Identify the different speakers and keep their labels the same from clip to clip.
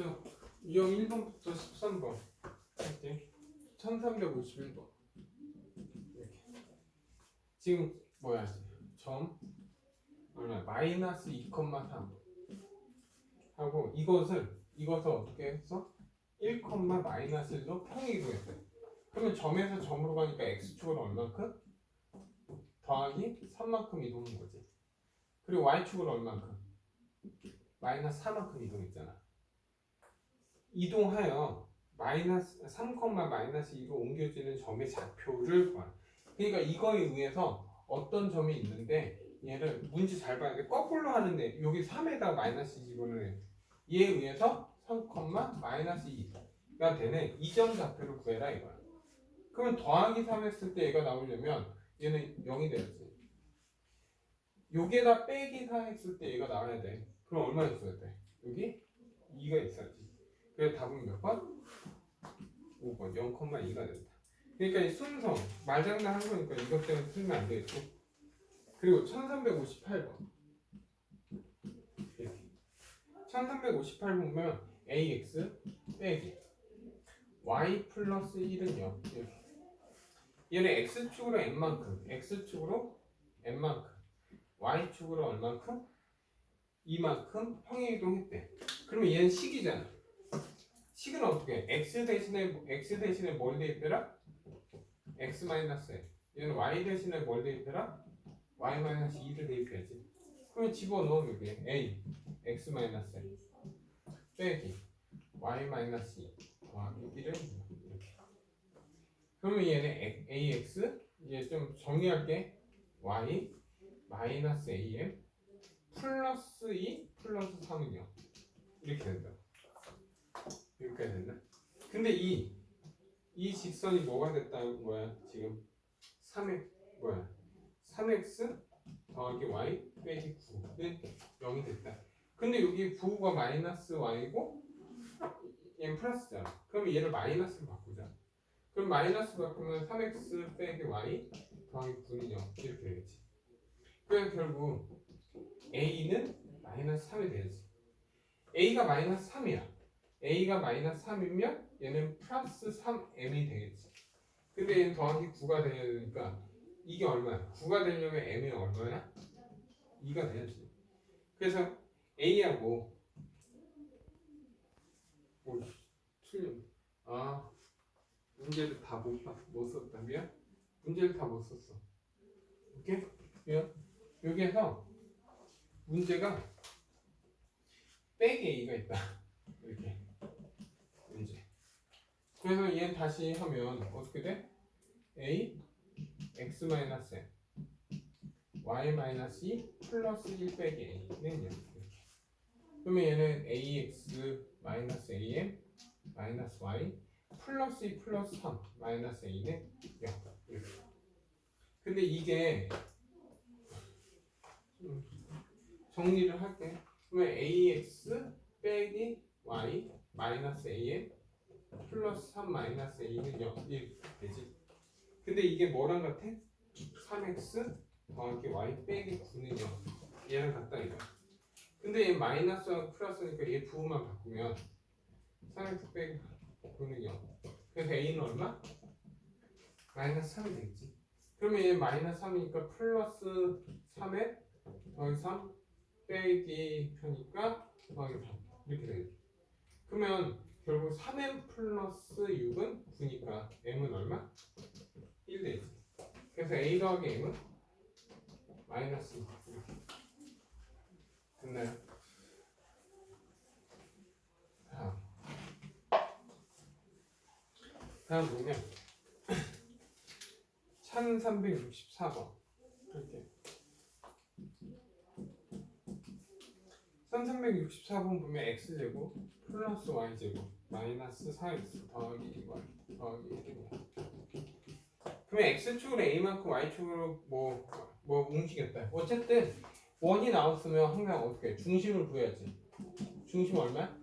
Speaker 1: 먼저 유형 1번부터 13번. 할게 1351번. 이렇게. 지금 뭐야 점? 얼마 마이너스 2,3 하고 이것을 이것을 어떻게 했어? 1, 마이너스 1로 평이동했어요 그러면 점에서 점으로 가니까 x축으로 얼만큼? 더하기 3만큼 이동한 거지. 그리고 y축으로 얼만큼? 마이너스 4만큼 이동했잖아 이동하여 마이너스 3, 마이너스 2로 옮겨지는 점의 좌표를 구하 그러니까 이거에 의해서 어떤 점이 있는데 얘를 문제 잘 봐야 돼. 거꾸로 하는데 여기 3에다가 마이너스 집어넣어 얘에 의해서 3, 마이너스 2가 되는 이점 좌표를 구해라 이거야. 그러면 더하기 3 했을 때 얘가 나오려면 얘는 0이 되었지. 여기에다 빼기 4 했을 때 얘가 나와야 돼. 그럼 얼마 있어야 돼? 여기 2가 있어야지 그래서 답은 몇 번? 5번 0,2가 된다. 그러니까 이 순서 말장난 한 거니까 이것 때문에 틀면 안 되겠고. 그리고 1358번. 이렇게. 1358번 보면 ax 빼기. Y 플러스 1은 0 이렇게. 얘는 x축으로 n만큼 x축으로 n만큼 y축으로 얼만큼? 이만큼 평행이동했대. 그러면 얘는 식이잖아 식은 어떻게 해? x 대신에 x 대신에 뭘 대입해라? x 마이너스 얘는 y 대신에 뭘 대입해라? y 마이너스 2를 대입해야지. 그러면 집어넣으면 여기 a x 마이너스 빼기. y 마이너스 2 더하기. 1은 이렇게. 그러면 얘는 ax 얘좀 정리할게. y 마이너스 am 플러스 2 플러스 3은 0 이렇게 된다 여기까지 됐나? 근데 이, 이 직선이 뭐가 됐다는 거야 지금? 3 x 뭐야? 3x 더하기 y 빼기 9는 0이 됐다. 근데 여기 9가 마이너스 y고 얘는 플러스잖아. 그럼 얘를 마이너스로 바꾸자. 그럼 마이너스 바꾸면 3x 빼기 y 더하기 9는 0 이렇게 되겠지. 그래서 결국 a는 마이너스 3이 되지. A가 마이너스 3이야 a가 마이너스 3이면 얘는 플러스 3m이 되겠지 근데 얘는 더하기 9가 되야 되니까 이게 얼마야? 9가 되려면 m이 얼마야? 2가 돼야지 그래서 a하고 오 틀려 아 문제를 다못못 썼다면 문제를 다 못 썼어 오케이? 그래요? 여기에서 문제가 빼기 a가 있다 이렇게 그래서 얘 다시 하면 어떻게 돼? a x 마이너스 y 마이너스 2 플러스 1 빼기 a는 이렇게. 그러면 얘는 ax 마이너스 am 마이너스 y 플러스 2 플러스 3 마이너스 a는 0 이렇게. 근데 이게 좀 정리를 할게. 그러면 ax 빼기 y 마이너스 am 플러스 3 마이너스 a는 0 이렇게 되지? 근데 이게 뭐랑 같아? 3x 더하기 y 빼기 9는 0 얘랑 같다 이거. 근데 얘 마이너스와 플러스니까 얘 부호만 바꾸면 3x 빼기 9는 0 그래서 a는 얼마? 마이너스 3이 되겠지? 그러면 얘 마이너스 3이니까 플러스 3에 더하기 3 빼기 편이니까 더하기 3 이렇게 되겠지. 그러면 결국 3m 플러스 6은 9니까 m은 얼마? 1 되지. 그래서 a 더하기 m은 마이너스 2 이렇게 됐나요? 다음. 다음 보면 1364번. 이렇게 1364번 보면 x제곱 플러스 y제곱 마이너스 4x 더하기 2y 더하기 1이고 그러면 x축으로 a만큼 y축으로 뭐, 뭐 움직였다. 어쨌든 원이 나왔으면 항상 어떻게 해? 중심을 구해야지. 중심 얼마야?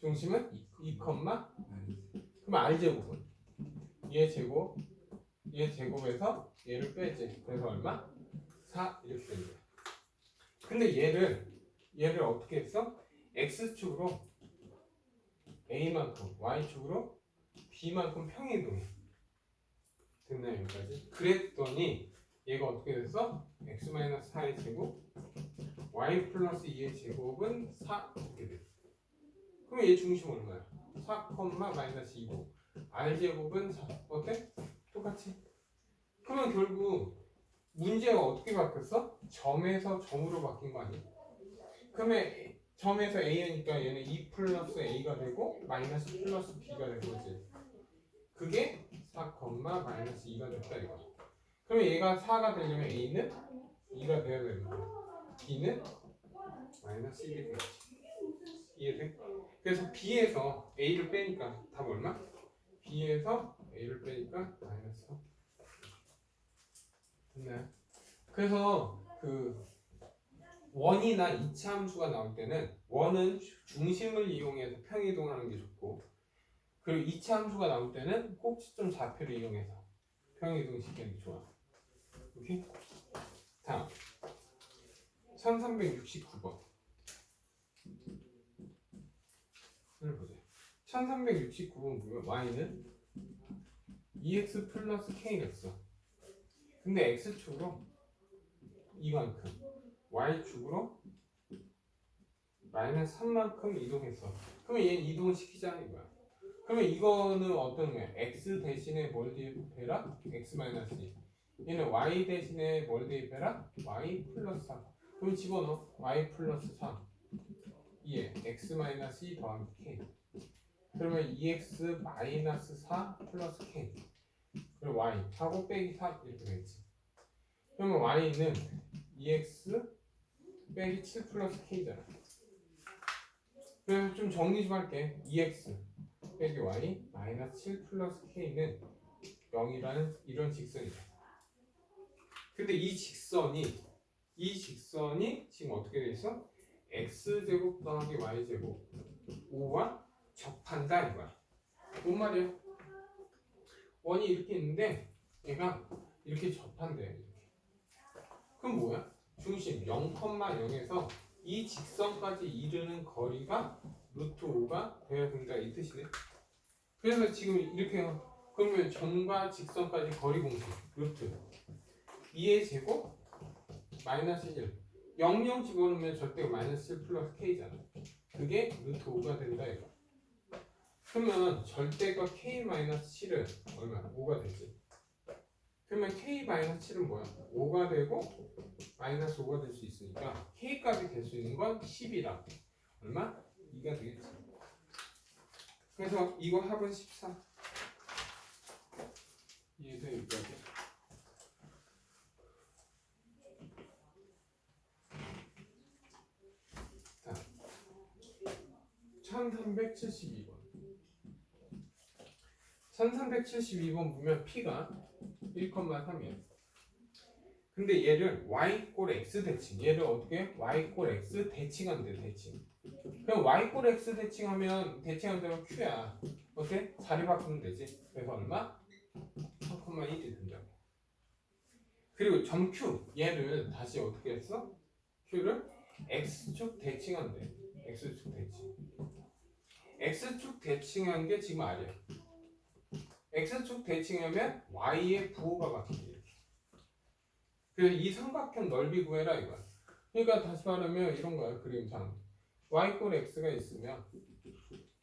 Speaker 1: 중심은 2, 그럼 r제곱은? 얘 제곱 얘 제곱에서 얘를 빼지. 그래서 얼마? 4 이렇게 되는 거야 근데 얘를 얘를 어떻게 했어? x축으로 a만큼 y축으로 b만큼 평이동해 됐나요 여기까지? 그랬더니 얘가 어떻게 됐어? x-4의 제곱 y 플러스 2의 제곱은 4 이렇게 돼 그럼 얘 중심 얼마야? 4, 마이너스 2고 r 제곱은 4 어때? 똑같이 그러면 결국 문제가 어떻게 바뀌었어? 점에서 점으로 바뀐 거 아니야? 그러면 점에서 a니까 얘는 2 플러스 a가 되고 마이너스 플러스 b가 된 거지. 그게 4, 마이너스 2가 됐다 이거. 그러면 얘가 4가 되려면 a는 2가 돼야 되는 거야. b는 마이너스 1이 되겠지. 이해돼? 그래서 b에서 a를 빼니까 답 얼마? b에서 a를 빼니까 마이너스 3. 됐나요? 그래서 그 원이나 이차 함수가 나올 때는 원은 중심을 이용해서 평이동하는 게 좋고 그리고 이차 함수가 나올 때는 꼭지점 좌표를 이용해서 평이동 시키는 게 좋아. 오케이? 다음 1369번 을 보자. 1369번 보면 y는 2x 플러스 k랬어. 근데 x축으로 이만큼 y축으로 마이너스 3만큼 이동했어. 그러면 얘 이동을 시키자 이거야. 그러면 이거는 어떤 거야? x 대신에 뭘 대입해라? x 마이너스 2. 얘는 y 대신에 뭘 대입해라? y 플러스 3. 그럼 집어넣어. y 플러스 3. 2에 x 마이너스 2 더하기 k. 그러면 2x 마이너스 4 플러스 k. 그리고 y 4고 빼기 4 이렇게 되겠지. 그러면 y는 2x 빼기 7 플러스 k잖아. 그래서 좀 정리 좀 할게. 2x 빼기 y 마이너스 7 플러스 k는 0이라는 이런 직선이다. 근데 이 직선이 이 직선이 지금 어떻게 돼 있어? x 제곱 더하기 y 제곱 5와 접한다 이거야. 뭔 말이야? 원이 이렇게 있는데 얘가 이렇게 접한대 이렇게. 그럼 뭐야? 중심 0,0에서 이 직선까지 이르는 거리가 루트 5가 되어야 된다 이 뜻이네. 그래서 지금 이렇게 그러면 점과 직선까지 거리 공식 루트 2의 제곱 마이너스 1 00 집어넣으면 절대가 마이너스 7 플러스 k잖아. 그게 루트 5가 된다 이거. 그러면 절대가 k 마이너스 7은 얼마? 5가 되지. 그러면 k 마이너스 7은 뭐야? 5가 되고 마이너스 5가 될 수 있으니까 k 값이 될 수 있는 건 10이라. 얼마? 2가 되겠지. 그래서 이거 합은 14. 이해돼 여기까지? 자, 1372 번. 1372번 보면 P가 1,3이야. 근데 얘를 y 꼴 x 대칭. 얘를 어떻게? y 꼴 x 대칭한대 대칭. 그럼 y 꼴 x 대칭하면 대칭한 대로 q야. 어때? 자리 바꾸면 되지. 그래서 얼마? 3,1이 된다고. 그리고 점 q 얘를 다시 어떻게 했어? q를 x축 대칭한대. x축 대칭. x축 대칭한 게 지금 R이야. X축 대칭하면 y의 부호가 바뀌지. 그래서 이 삼각형 넓이 구해라 이거야. 그러니까 다시 말하면 이런 거야 그림상. y 꼴 x가 있으면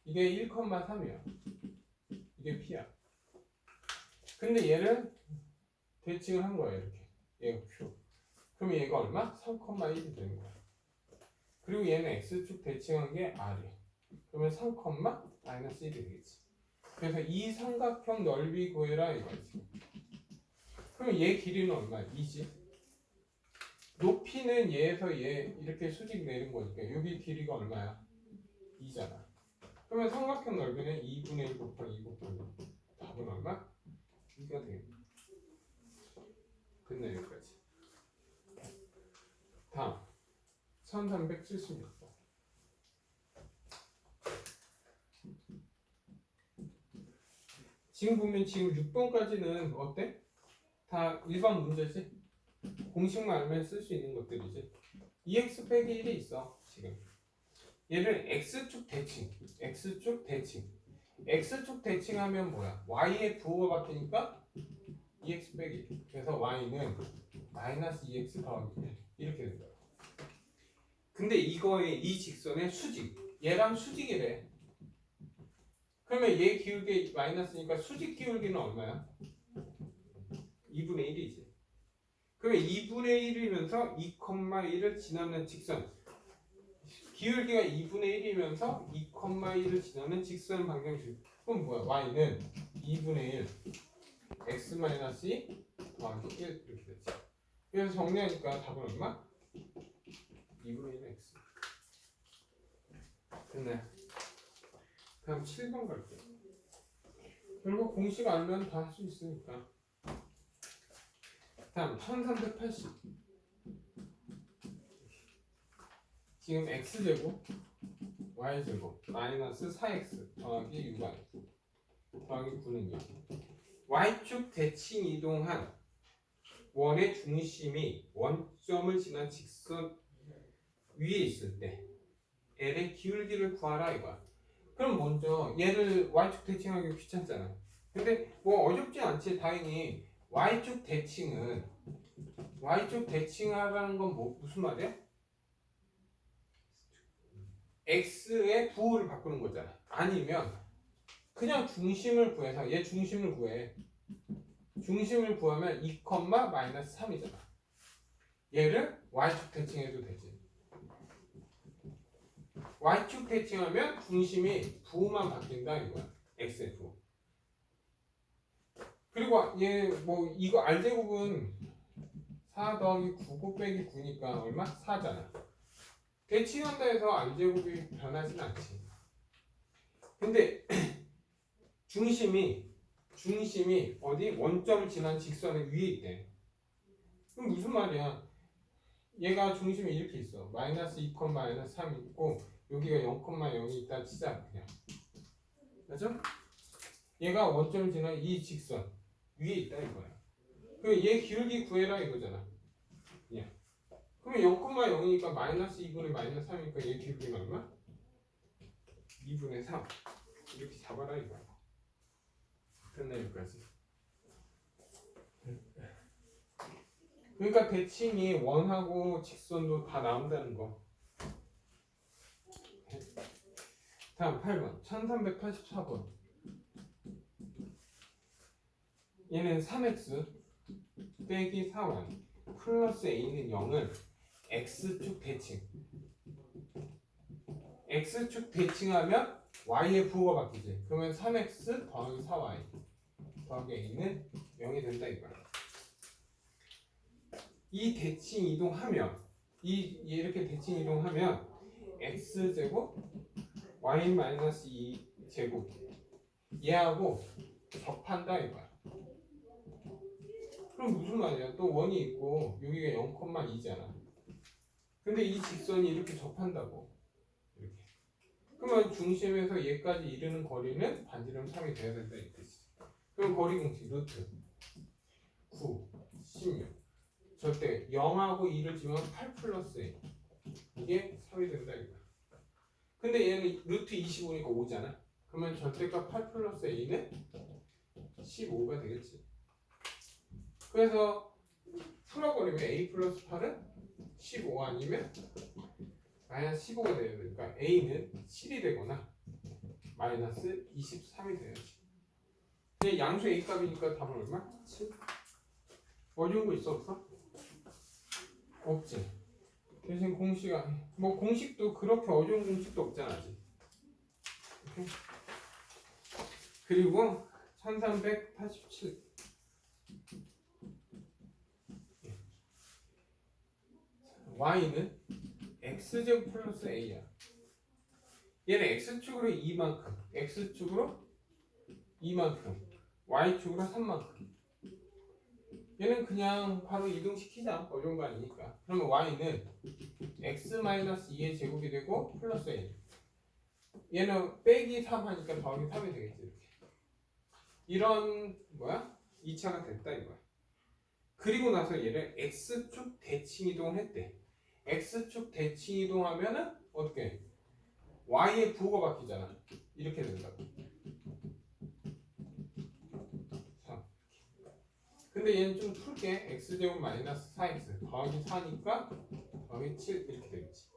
Speaker 1: 이게 1,3이야. 이게 p야. 근데 얘를 대칭을 한 거야 이렇게. 얘가 q. 그럼 얘가 얼마? 3,1이 되는 거야. 그리고 얘는 x축 대칭한 게 r이야. 그러면 3, 마이너스 1이 되겠지. 그래서 이 삼각형 넓이 구해라 이거지. 그럼 얘 길이는 얼마야? 2지. 높이는 얘에서 얘 이렇게 수직 내린 거니까 여기 길이가 얼마야? 2잖아. 그러면 삼각형 넓이는 2분의 1 곱하기 2 곱하기 답은 얼마? 2가 되겠네. 끝내 여기까지. 다음 1376번. 지금 보면 지금 6번까지는 어때? 다 일반 문제지? 공식만 알면 쓸 수 있는 것들이지. 2x 빼기 1이 있어 지금. 얘를 x축 대칭, x축 대칭. x축 대칭하면 뭐야? y의 부호가 바뀌니까 2x 빼기. 그래서 y는 마이너스 2x 더하기 1 이렇게 된다. 근데 이거의 이 직선의 수직, 얘랑 수직이래. 그러면 얘 기울기 마이너스니까 수직 기울기는 얼마야? 2분의 1이지. 그러면 2분의 1이면서 2,1을 지나는 직선. 기울기가 2분의 1이면서 2,1을 지나는 직선 방정식. 그럼 뭐야? y는 2분의 1 x 마이너스 2 더하기 1 이렇게 되지. 그래서 정리하니까 답은 얼마? 2분의 1 x. 됐네. 다음 7번 갈게요. 결국 공식 알면 다 할 수 있으니까. 다음 1380. 지금 x제곱 y제곱 마이너스 4x 더하기 6y 더하기 9는요. y축 대칭 이동한 원의 중심이 원점을 지난 직선 위에 있을 때 L의 기울기를 구하라 이거야. 그럼 먼저 얘를 y축 대칭하기 귀찮잖아. 근데 뭐 어렵지 않지 당연히 y축 대칭은 y축 대칭하라는 건 뭐 무슨 말이야? x의 부호를 바꾸는 거잖아. 아니면 그냥 중심을 구해서 얘 중심을 구해. 중심을 구하면 2, 마이너스 3이잖아. 얘를 y축 대칭해도 되지. Y축 대칭하면 중심이 부호만 바뀐다 이거야. 부호. 그리고 얘 뭐 이거 r제곱은 4 더하기 9 곱빼기 9니까 얼마? 4잖아. 대칭한다 해서 r제곱이 변하진 않지. 근데 중심이 중심이 어디 원점을 지난 직선의 위에 있대. 그럼 무슨 말이야? 얘가 중심이 이렇게 있어. 마이너스 2, 마이너스 3 있고 여기가 0,0이 있다 치자 그냥. 맞죠? 얘가 원점을 지난 이 직선 위에 있다 이거야. 그얘 기울기 구해라 이거잖아. 예. 그러면 0,0이니까 마이너스 2분의 마이너스 3이니까 얘 기울기는 얼마? 2분의 3 이렇게 잡아라 이거야. 끝내 여기까지. 그러니까 대칭이 원하고 직선도 다 나온다는 거. 다음 8번. 1384번. 얘는 3x 빼기 4y 플러스 a는 0을 x축 대칭. X축 대칭하면 y의 부호가 바뀌지. 그러면 3x 더하기 4y 더하기 a는 0이 된다 이거야 이 대칭 이동하면 이 이렇게 대칭 이동하면 x제곱 y 마이너스 2 제곱 얘하고 접한다 이거야. 그럼 무슨 말이야? 또 원이 있고 여기가 0,2잖아. 근데 이 직선이 이렇게 접한다고. 이렇게. 그러면 중심에서 얘까지 이르는 거리는 반지름 3이 돼야 된다 이 뜻이지. 그럼 거리 공식 루트 9, 16. 절대 0하고 2를 지면 8 플러스 A. 이게 3이 된다 이거야. 근데 얘는 루트 25니까 5잖아. 그러면 절대값 8 플러스 a는 15가 되겠지. 그래서 풀어버리면 a 플러스 8은 15 아니면 마이너스 15가 돼야 되니까 a는 7이 되거나 마이너스 23이 돼야지. 근데 양수 a 값이니까 답은 얼마? 7. 어려운 거 있어 없어? 없지. 대신 공식 아- 뭐 공식도 그렇게 어려운 공식도 없잖아 아직. 오케이? 그리고 1387 y는 x제곱 플러스 a야. 얘는 x축으로 2만큼, x축으로 2만큼, y축으로 3만큼. 얘는 그냥 바로 이동시키자. 어려운 거 아니니까. 그러면 y는 x-2의 제곱이 되고 플러스 a. 얘는 빼기 3 하니까 더하기 3이 되겠지. 이렇게. 이런 뭐야? 2차가 됐다 이거야. 그리고 나서 얘를 x축 대칭 이동을 했대. x축 대칭 이동하면은 어떻게? y의 부호가 바뀌잖아. 이렇게 된다고. 3. 근데 얘는 좀 풀게 x제곱 마이너스 4x 더하기 4니까 더하기 7 이렇게 되겠지.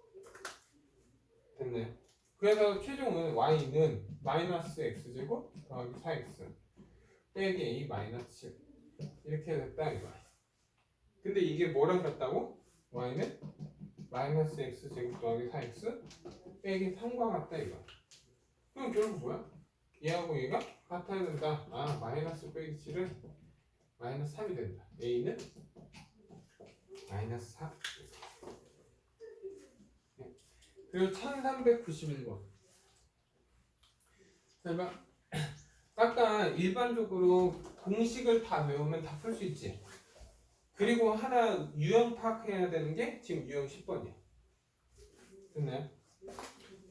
Speaker 1: 됐네. 그래서 최종은 y는 마이너스 x제곱 더하기 4x 빼기 a 마이너스 7 이렇게 됐다 이거야. 근데 이게 뭐랑 같다고? y는 마이너스 x 제곱 더하기 4x 빼기 3과 같다 이거. 그럼 결국 뭐야? 얘하고 얘가 같아야 된다. 아 마이너스 빼기 7은 마이너스 3이 된다. a는 마이너스 4. 네. 그리고 1391번. 자, 봐. 아까 일반적으로 공식을 다 외우면 다 풀 수 있지. 그리고 하나 유형 파악해야 되는 게 지금 유형 10번이야. 됐나요?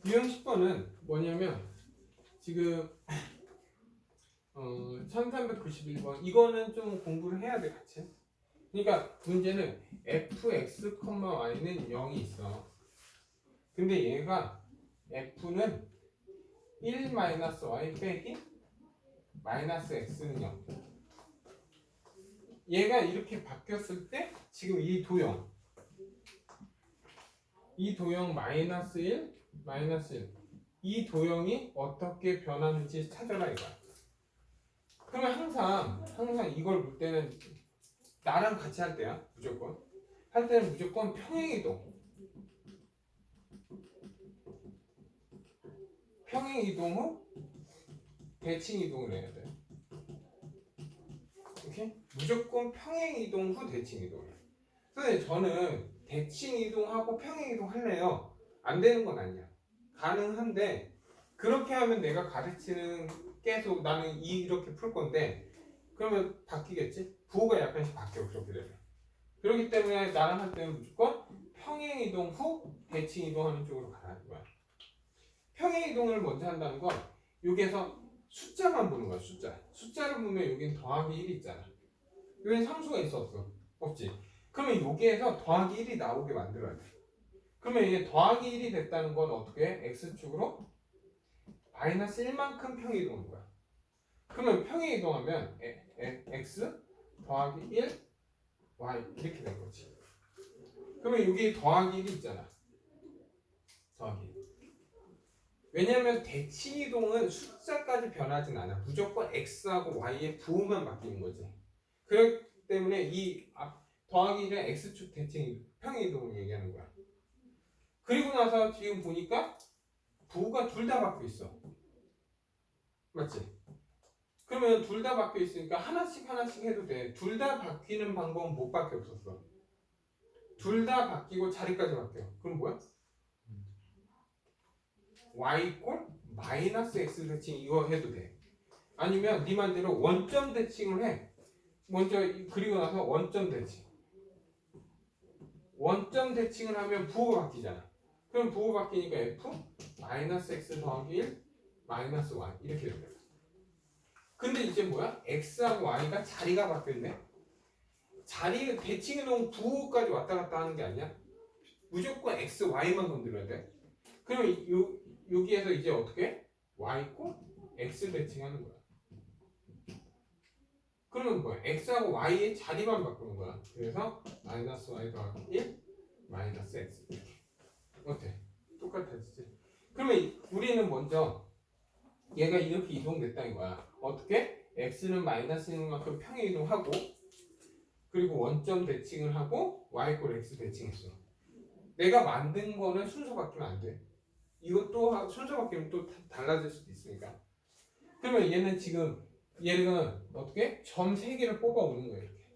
Speaker 1: 유형 10번은 뭐냐면 지금 어 1391번 이거는 좀 공부를 해야 돼 같이. 그러니까 문제는 fx, y는 0이 있어. 근데 얘가 f는 1 마이너스 y 빼기 마이너스 x는 0. 얘가 이렇게 바뀌었을 때 지금 이 도형 이 도형 마이너스 1 마이너스 1이 도형이 어떻게 변하는지 찾아라 이거야 그러면 항상 항상 이걸 볼 때는 나랑 같이 할 때야 무조건 할 때는 무조건 평행이동 평행이동 후 대칭이동을 해야 돼 이렇게 무조건 평행 이동 후 대칭 이동. 선생님 저는 대칭 이동하고 평행 이동 할래요. 안 되는 건 아니야. 가능한데 그렇게 하면 내가 가르치는 계속 나는 이- 이렇게 풀 건데 그러면 바뀌겠지? 부호가 약간씩 바뀌어 그렇게 되면. 그렇기 때문에 나랑 할 때는 무조건 평행 이동 후 대칭 이동하는 쪽으로 가라는 거야. 평행 이동을 먼저 한다는 건 여기에서 숫자만 보는 거야 숫자 숫자를 보면 여긴 더하기 1이 있잖아 여긴 상수가 있어 없어? 없지 그러면 여기에서 더하기 1이 나오게 만들어야 돼 그러면 이게 더하기 1이 됐다는 건 어떻게 해? x축으로 마이너스 1만큼 평이동하는 거야 그러면 평이동하면 에- 에- x 더하기 1 y 이렇게 된 거지 그러면 여기 더하기 1이 있잖아 더하기 1 왜냐하면 대칭 이동은 숫자까지 변하진 않아. 무조건 x하고 y의 부호만 바뀌는 거지. 그렇기 때문에 이 앞- 더하기 1은 x축 대칭 평행 이동을 얘기하는 거야. 그리고 나서 지금 보니까 부호가 둘 다 바뀌어 있어. 맞지? 그러면 둘 다 바뀌어 있으니까 하나씩 하나씩 해도 돼. 둘 다 바뀌는 방법은 못 밖에 없었어. 둘 다 바뀌고 자리까지 바뀌어. 그럼 뭐야? y 꼴 마이너스 x 대칭 이거 해도 돼. 아니면 네 말대로 원점 대칭을 해. 먼저 이- 그리고 나서 원점 대칭. 원점 대칭을 하면 부호가 바뀌잖아. 그럼 부호 바뀌니까 f 마이너스 x 더하기 1 마이너스 y 이렇게 됩니다. 근데 이제 뭐야? x하고 y가 자리가 바뀌었네. 자리 대칭해 놓은 부호까지 왔다 갔다 하는 게 아니야. 무조건 x, y만 건드려야 돼. 그럼 요 여기에서 이제 어떻게? y 고 x 대칭하는 거야. 그러면 뭐야? x하고 y의 자리만 바꾸는 거야. 그래서 마이너스 y 더하기 1 마이너스 x. 어때? 똑같아지지? 그러면 이- 우리는 먼저 얘가 이렇게 이동됐다 이거야. 어떻게? x는 마이너스 있는 만큼 평행 이동하고 그리고 원점 대칭을 하고 y 꼴 x 대칭했어. 내가 만든 거는 순서 바뀌면 안 돼. 이것도 하- 순서 바뀌면 또 다- 달라질 수도 있으니까. 그러면 얘는 지금 얘는 어떻게 점세 개를 뽑아 오는 거예요. 이렇게.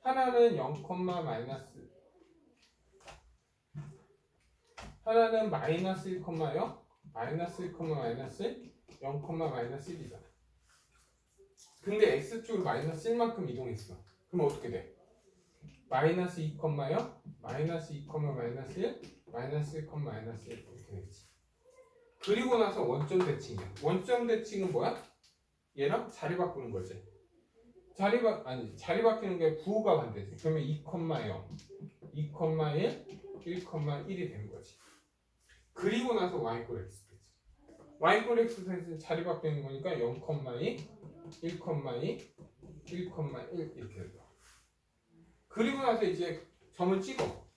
Speaker 1: 하나는 0, 마이너스 하나는 마이너스 1, 0 마이너스 1, 마이너스 1, 0, 마이너스 1이잖아. 근데 x축으로 마이너스 1만큼 이동했어. 그럼 어떻게 돼? 마이너스 2, 0 마이너스 2, 마이너스 1 마이너스 1, 마이너스 1 이렇게 되겠지. 그리고 나서 원점 대칭이야. 원점 대칭은 뭐야? 얘랑 자리 바꾸는 거지. 자리 바 아니 자리 바뀌는 게 부호가 반대지. 그러면 2, 0, 2, 1, 1, 1이 되는 거지. 그리고 나서 y 꼴 x y 꼴 x 사이즈 자리 바뀌는 거니까 0,2, 1,2, 1,1 이렇게 된다. 그리고 나서 이제 점을 찍어.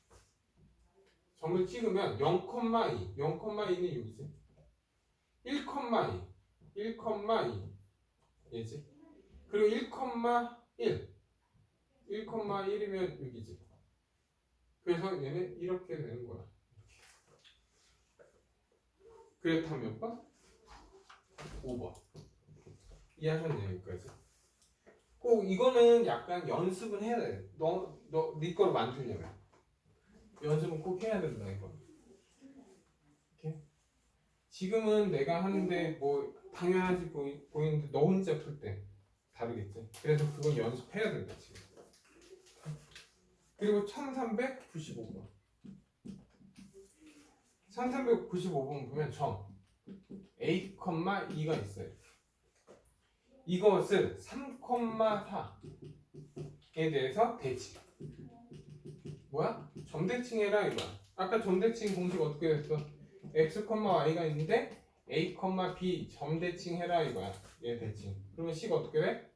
Speaker 1: 점을 찍으면 0,2, 0,2는 여기지. 1,2, 1,2 얘지. 그리고 1,1, 1,1이면 여기지. 그래서 얘는 이렇게 되는 거야. 그렇다면 몇 번? 5번. 이해하셨네요, 여기까지. 꼭 이거는 약간 연습은 해야 돼. 너, 너, 네 거로 만들려면. 연습은 꼭 해야 된다, 이거. 이렇게. 지금은 내가 하는데 뭐, 당연하지 보이, 보이는데 너 혼자 풀 때 다르겠지. 그래서 그건 연습해야 된다, 지금. 그리고 1395번. 1395번 보면 점 a, 2가 있어요. 이것을 3,4에 대해서 대칭. 뭐야? 점대칭해라 이거야. 아까 점대칭 공식 어떻게 됐어? x, y가 있는데 a, b 점대칭해라 이거야. 얘 대칭. 그러면 식이 어떻게 돼?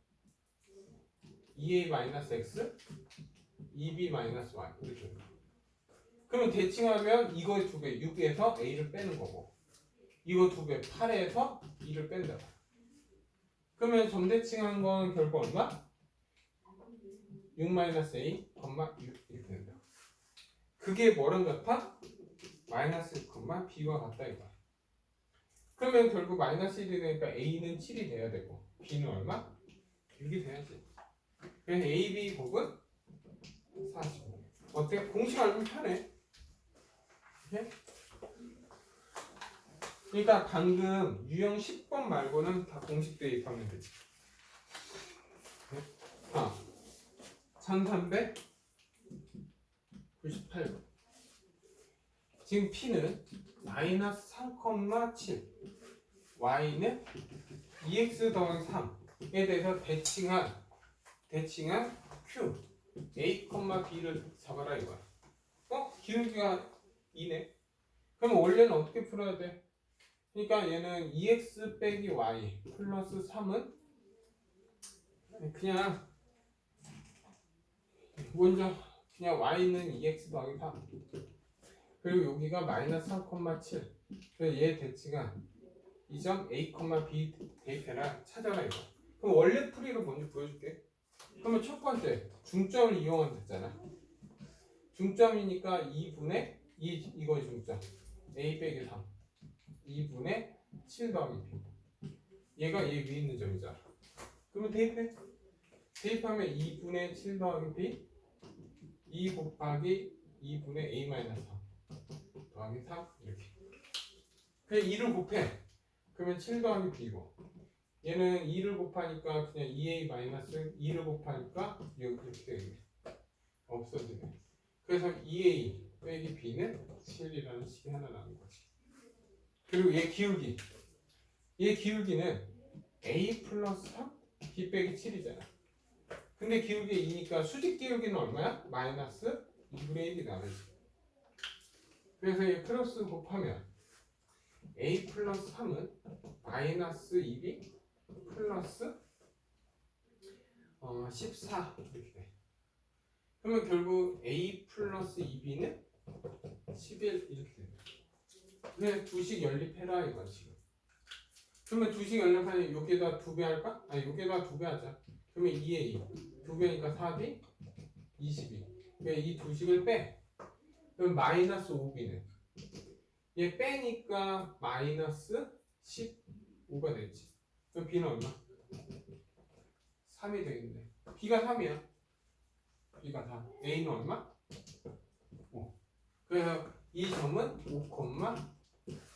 Speaker 1: 2a-x, 2b-y 이렇게 돼. 그러면 대칭하면 이거의 두 배, 6에서 a를 빼는 거고 이거 두 배, 8에서 2를 뺀다. 그러면 점대칭한 건 결국 얼마? 6-a, 6 이렇게 된다. 그게 뭐랑 같아? 마이너스 1, b와 같다 이거야. 그러면 결국 마이너스 1이 되니까 a는 7이 돼야 되고 b는 얼마? 6이 돼야지. 그래서 a, b 곱은 45. 어때? 공식 알면 편해. 이렇게? 그러니까 방금 유형 10번 말고는 다 공식 대입하면 되지. 아, 1398번. 지금 P는 마이너스 3,7, Y는 2x 더하기 3에 대해서 대칭한 대칭한 Q, A, B를 잡아라 이거야. 어? 기울기가 2네. 그럼 원래는 어떻게 풀어야 돼? 그러니까 얘는 2x 빼기 y 플러스 3은 그냥 먼저 그냥 y는 2x 더하기 3 그리고 여기가 마이너스 3,7 그래서 얘 대칭한 이점 a, b 대입해라 찾아라 이거. 그럼 원래 풀이로 먼저 보여줄게. 그러면 첫 번째 중점을 이용하면 됐잖아. 중점이니까 2분의 2 이거의 중점. a 빼기 3 2분의 7 더하기 b 얘가 얘 위에 있는 점이잖아 그러면 대입해. 대입하면 2분의 7 더하기 b 2 곱하기 2분의 a 마이너스 3 더하기 3 이렇게. 그냥 2를 곱해. 그러면 7 더하기 b고. 얘는 2를 곱하니까 그냥 2a 마이너스 2를 곱하니까 이렇게 되겠네. 없어지네. 그래서 2a 빼기 b는 7이라는 식이 하나 나는 거지 그리고 얘 기울기. 얘 기울기는 a 플러스 3 b 빼기 7이잖아. 근데 기울기 2니까 수직 기울기는 얼마야? 마이너스 2분의 1이 나오지 그래서 얘 크로스 곱하면 a 플러스 3은 마이너스 2b 플러스 어, 14 이렇게 돼. 그러면 결국 a 플러스 2b는 11 이렇게 된다 네, 두식 연립해라 이거 지금. 그러면 두식 연립하니 여기에다 두 배 할까? 아니 여기에다 두 배 하자. 그러면 2a 두 배니까 4b 22. 그러니까 이 두식을 빼. 그럼 마이너스 5b는 얘 빼니까 마이너스 15가 되지. 그럼 b는 얼마? 3이 되겠네. b가 3이야. b가 4. a는 얼마? 5. 그래서 이 점은 5,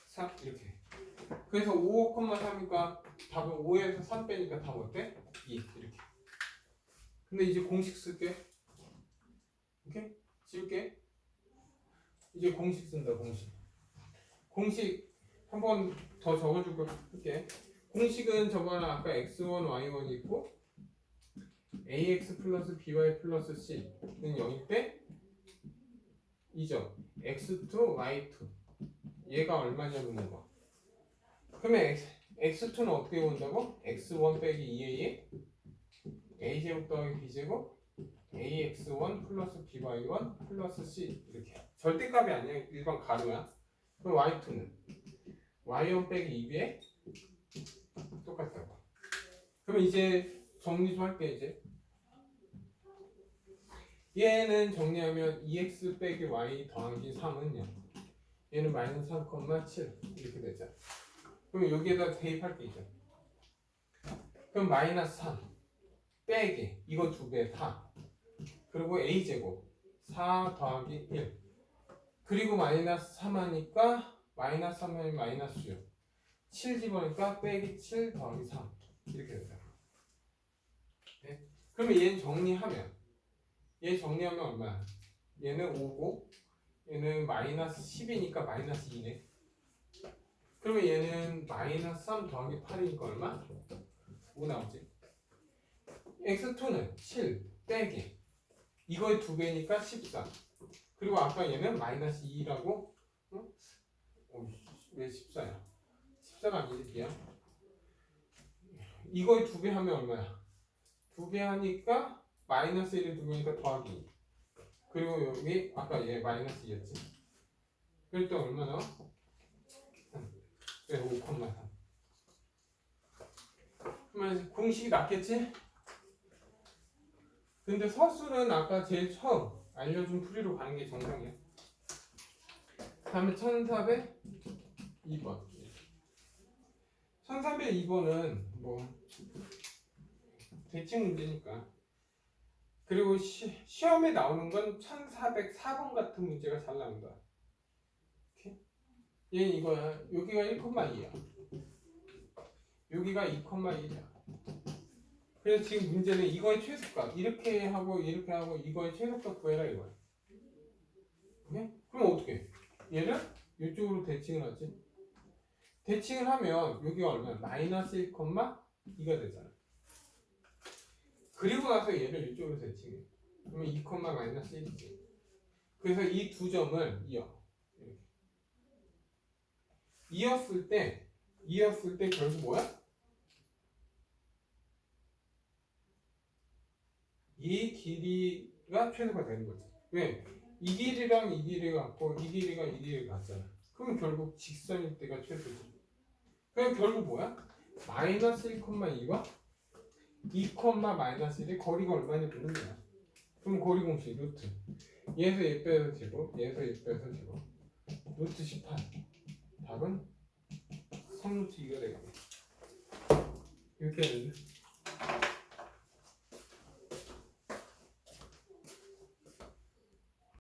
Speaker 1: 3 이렇게. 그래서 5, 3이니까 답은 5에서 3 빼니까 답 어때? 2 이렇게. 근데 이제 공식 쓸게. 오케이? 지울게. 이제 공식 쓴다 공식. 공식 한 번 더 적어주고 할게. 공식은 저번에 아까 x1, y1이 있고 ax 플러스 by 플러스 c는 0일 때 2점 x2, y2 얘가 얼마냐 묻는 거. 그러면 x, x2는 어떻게 본다고? x1 빼기 2a에 a제곱 더하기 b제곱 ax1 플러스 by1 플러스 c 이렇게 절대값이 아니야. 일반 가로야. 그럼 y2는? Y1 빼기 2b에 똑같다고. 그럼 이제 정리 좀 할게 이제 얘는 정리하면 2x 빼기 y 더하기 3은요. 얘는 마이너스 3,7 이렇게 되죠. 그럼 여기에다 대입할 게 있죠. 그럼 마이너스 3 빼기 이거 두배4 그리고 a제곱 4 더하기 1 그리고 마이너스 3 하니까 마이너스 3 하면 마이너스 6 7 집어니까 빼기 7 더하기 3 이렇게 된다. 네? 그러면 얘는 정리하면 얘 정리하면 얼마야? 얘는 5고 얘는 마이너스 10이니까 마이너스 2네. 그러면 얘는 마이너스 3 더하기 8이니까 얼마? 5 나오지? x2는 7 빼기. 이거의 두 배니까 14 그리고 아까 얘는 마이너스 2라고? 어? 어이씨, 왜 14야? 14가 아니지 미안 이거의 두 배 하면 얼마야? 두 배 하니까 마이너스 1을 두 배니까 더하기 2 그리고 여기 아까 얘 마이너스 2였지 그럴 때 얼마 나와? 그래서 5,3 그러면 공식이 낫겠지? 근데 서술은 아까 제일 처음 알려준 풀이로 가는 게 정상이야. 다음에 1402번. 1302번은 뭐 대칭 문제니까. 그리고 시, 시험에 나오는 건 1404번 같은 문제가 잘 나온다. 이렇게. 얘는 이거야. 여기가 1,2야. 여기가 2,1이야. 그래서 지금 문제는 이거의 최소값 이렇게 하고 이렇게 하고 이거의 최소값 구해라 이거야. 오케이? 그럼 어떻게? 얘를 이쪽으로 대칭을 하지. 대칭을 하면 여기가 얼마야? 마이너스 1, 2가 되잖아. 그리고 나서 얘를 이쪽으로 대칭해. 그러면 2, 마이너스 1이지. 그래서 이 두 점을 이어. 이렇게. 이었을 때, 이었을 때 결국 뭐야? 이 길이가 최소가 되는 거지. 왜? 이 길이랑 이 길이가 같고 이 길이가 이 길이가 같잖아. 그럼 결국 직선일 때가 최소지. 그럼 결국 뭐야? 마이너스 1,2와 2, 마이너스 1의 거리가 얼마냐 보는 거야. 그럼 거리 공식 루트. 얘에서 얘 빼서 제곱, 얘에서 얘 빼서 제곱. 루트 18. 답은 3루트 2가 되겠네. 이렇게 하는데.